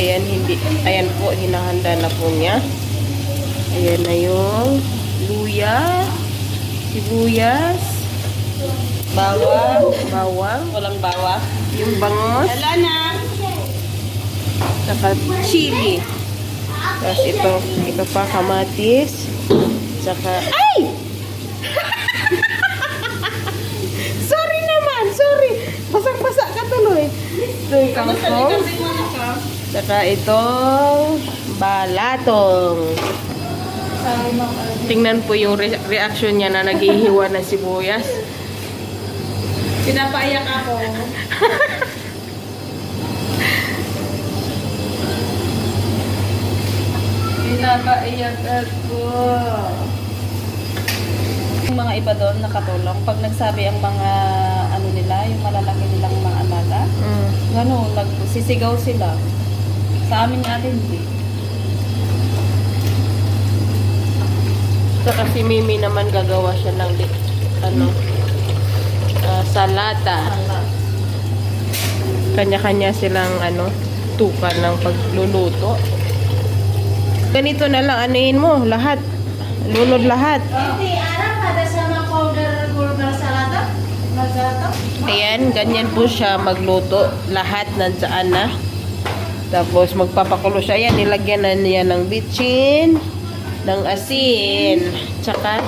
Ayan, hindi, ayan po, hinahanda na po niya. Ayan na yung luya, sibuyas, bawang, bawang, Walang bawa. yung bangos, Wala na. saka chili. Tapos ito, ito pa kamatis, saka, ay! sorry naman, sorry. Basang-basa ka tuloy. Ito yung kangkong. Saka itong balatong. Tingnan po yung re- reaction niya na naghihiwa ng sibuyas. Pinapaiyak ako. Pinapaiyak ako. Yung mga iba doon nakatulong, pag nagsabi ang mga ano nila, yung malalaki nilang mga alaga, Mm. gano'n, nagsisigaw sila. Sa amin nga din, hindi. Saka si Mimi naman gagawa siya ng ano, ah, salata. Kanya-kanya silang ano, tukan ng pagluluto. Ganito na lang, anuin mo, lahat. Lunod lahat. Hindi, alam ada sama powder burger salata? Ayan, ganyan po siya magluto. Lahat nandiyan na. Tapos magpapakulo siya. Ayan, nilagyan na niya ng bitchin, ng asin, tsaka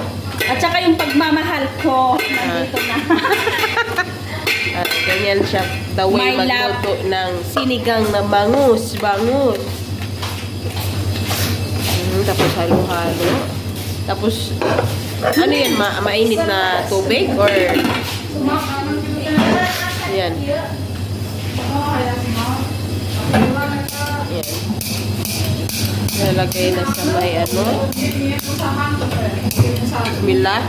At saka yung pagmamahal ko, nandito na. At ganyan siya the way My love. magluto ng sinigang na bangus. Bangus. Mm, tapos halo-halo. Tapos, ano yan? Ma mainit na tubig? Or, yan. Yan. Nalagay na sa may ano. Bismillah.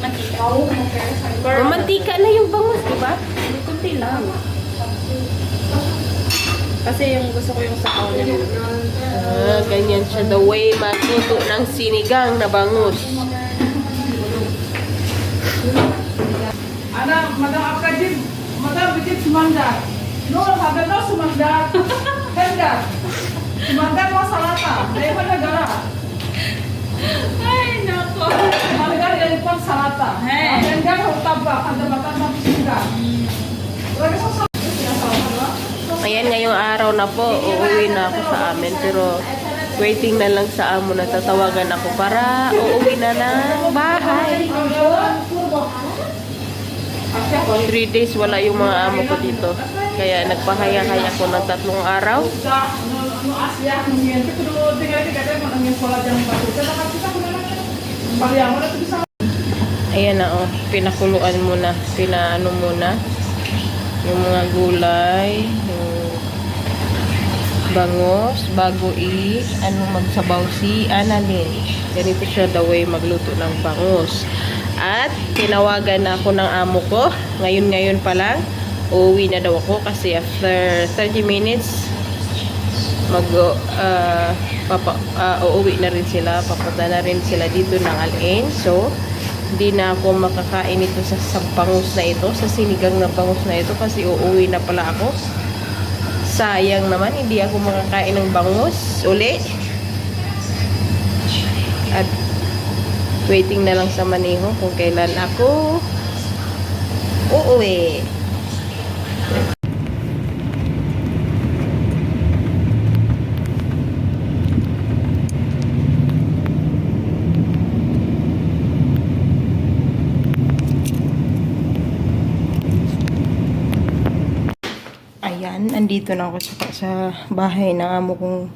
Mantika. Oh, mantika na yung bangus, di ba? Kunti lang. Kasi yung gusto ko yung sakaw niya. Ah, ganyan siya. The way matuto ng sinigang na bangus. Anak, madang ka din. Madam, bitin sumandat. Nur, sabi no, sumandat. Hendat. Sumandat mo sa lata. Dahil na gara. Ay, nako. Sumandat yan po sa lata. Hey. Hendat, huktabak. Handa matanda sumandat. Lagi sa sa Ayan, ngayong araw na po, uuwi na ako sa amin. Pero waiting na lang sa amo na tatawagan ako para uuwi na ng bahay. Three days wala yung mga amo ko dito. Kaya nagpahaya-haya ko ng tatlong araw. Ayan na oh, pinakuluan muna, pinaano muna yung mga gulay, yung bangos, bago i, ano magsabaw si Annalyn. Ganito siya the way magluto ng bangos. At tinawagan na ako ng amo ko, ngayon-ngayon pa lang, uuwi na daw ako kasi after 30 minutes, mag uh, papa, uh, uuwi na rin sila. Papunta na rin sila dito ng Alin so hindi na ako makakain ito sa, sa bangus na ito sa sinigang na bangus na ito kasi uuwi na pala ako. Sayang naman hindi ako makakain ng bangus uli. At waiting na lang sa maniho kung kailan ako uuwi. Ayan, andito na ako sa, sa bahay ng amo kong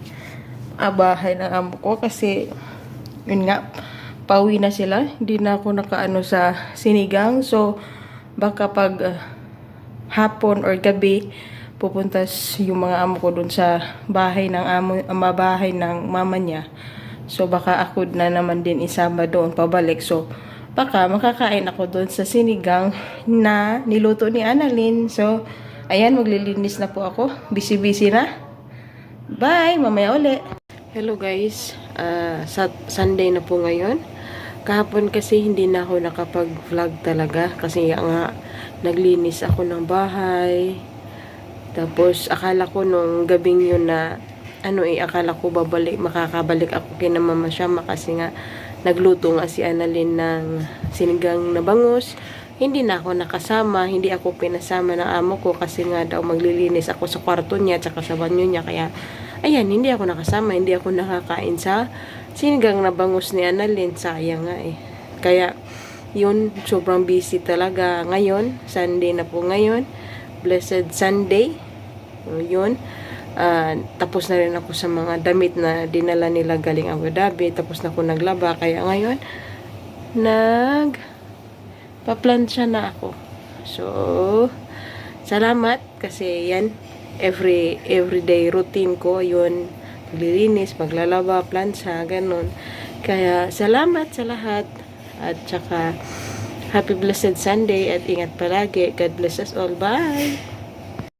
ah, bahay ng amo ko kasi yun nga, pauwi na sila. Hindi na ako nakaano sa sinigang. So, baka pag ah, hapon or gabi, pupuntas yung mga amo ko dun sa bahay ng amo, ang bahay ng mama niya. So, baka ako na naman din isama doon pabalik. So, baka makakain ako doon sa sinigang na niluto ni Annalyn. So, ayan, maglilinis na po ako. Busy-busy na. Bye! Mamaya uli. Hello guys. Sa Sunday na po ngayon. Kahapon kasi hindi na ako nakapag-vlog talaga kasi nga naglinis ako ng bahay. Tapos, akala ko nung gabing yun na, ano eh, akala ko babalik, makakabalik ako kina Mama Shama kasi nga, nagluto nga si Annalyn ng sinigang na bangus. Hindi na ako nakasama, hindi ako pinasama ng amo ko kasi nga daw maglilinis ako sa kwarto niya at sa banyo niya. Kaya, ayan, hindi ako nakasama, hindi ako nakakain sa sinigang na bangus ni Annalyn. Sayang nga eh. Kaya, yun, sobrang busy talaga ngayon. Sunday na po ngayon. Blessed Sunday. Yun. Ah, tapos na rin ako sa mga damit na dinala nila galing Abu Dhabi. Tapos na ako naglaba. Kaya ngayon, nag paplansya na ako. So, salamat kasi yan every everyday routine ko yun paglilinis, maglalaba, plansa, ganun. Kaya salamat sa lahat at saka happy blessed Sunday at ingat palagi. God bless us all. Bye!